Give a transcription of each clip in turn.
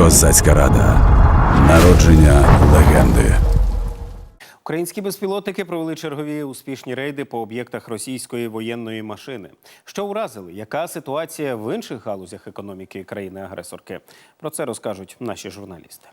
Козацька рада. Народження легенди. Українські безпілотники провели чергові успішні рейди по об'єктах російської воєнної машини. Що уразили? Яка ситуація в інших галузях економіки країни-агресорки? Про це розкажуть наші журналісти.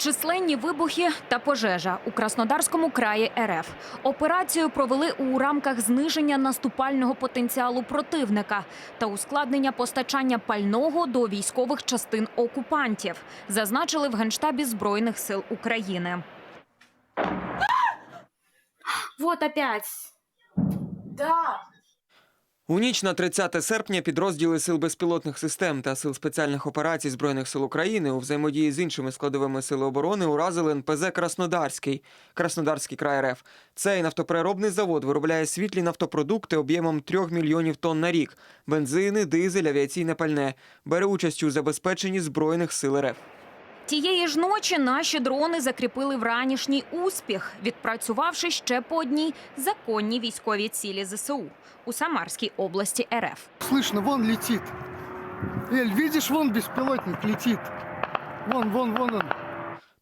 Численні вибухи та пожежа у Краснодарському краї РФ. Операцію провели у рамках зниження наступального потенціалу противника та ускладнення постачання пального до військових частин окупантів, зазначили в Генштабі Збройних сил України. Вот опять. Да. У ніч на 30 серпня підрозділи сил безпілотних систем та сил спеціальних операцій збройних сил України у взаємодії з іншими складовими сили оборони уразили НПЗ Краснодарський, Краснодарський край РФ. Цей нафтопереробний завод виробляє світлі нафтопродукти об'ємом 3 мільйонів тонн на рік, бензини, дизель, авіаційне пальне. Бере участь у забезпеченні збройних сил РФ. Тієї ж ночі наші дрони закріпили вранішній успіх, відпрацювавши ще по одній законні військові цілі ЗСУ у Самарській області РФ. Слышно, вон летит. Эль, видишь, вон беспилотник летит. Вон, вон, вон он.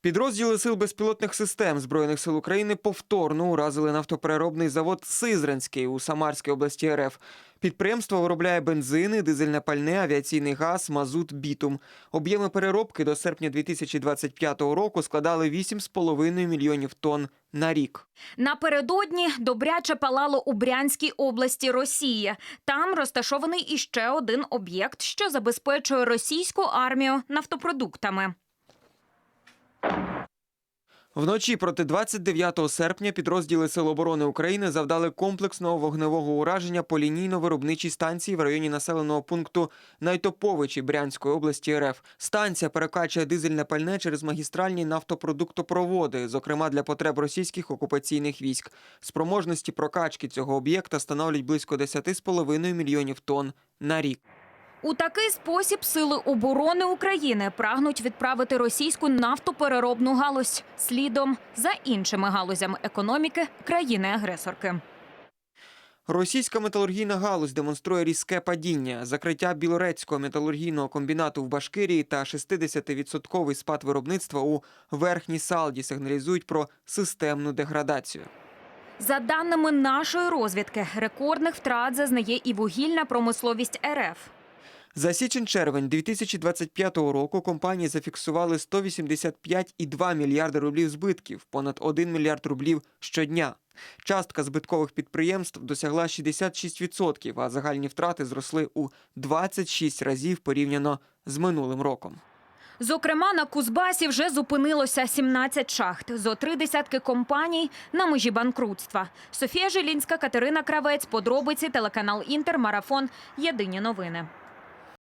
Підрозділи сил безпілотних систем збройних сил України повторно уразили нафтопереробний завод Сизранський у Самарській області РФ. Підприємство виробляє бензини, дизельне пальне, авіаційний газ, мазут, бітум. Об'єми переробки до серпня 2025 року складали 8,5 мільйонів тонн на рік. Напередодні добряче палало у Брянській області Росії. Там розташований іще один об'єкт, що забезпечує російську армію нафтопродуктами. Вночі проти 29 серпня підрозділи Сил оборони України завдали комплексного вогневого ураження по лінійно-виробничій станції в районі населеного пункту Найтоповичі Брянської області РФ. Станція перекачує дизельне пальне через магістральні нафтопродуктопроводи, зокрема для потреб російських окупаційних військ. Спроможності прокачки цього об'єкта становлять близько 10,5 мільйонів тонн на рік. У такий спосіб сили оборони України прагнуть відправити російську нафтопереробну галузь слідом за іншими галузями економіки країни-агресорки. Російська металургійна галузь демонструє різке падіння. Закриття білорецького металургійного комбінату в Башкирії та 60-відсотковий спад виробництва у верхній салді сигналізують про системну деградацію. За даними нашої розвідки, рекордних втрат зазнає і вугільна промисловість РФ. За січень-червень 2025 року компанії зафіксували 185,2 мільярди рублів збитків, понад 1 мільярд рублів щодня. Частка збиткових підприємств досягла 66%, а загальні втрати зросли у 26 разів порівняно з минулим роком. Зокрема, на Кузбасі вже зупинилося 17 шахт, зо три десятки компаній на межі банкрутства. Софія Жилінська, Катерина Кравець, подробиці, телеканал Інтер, Марафон. Єдині новини.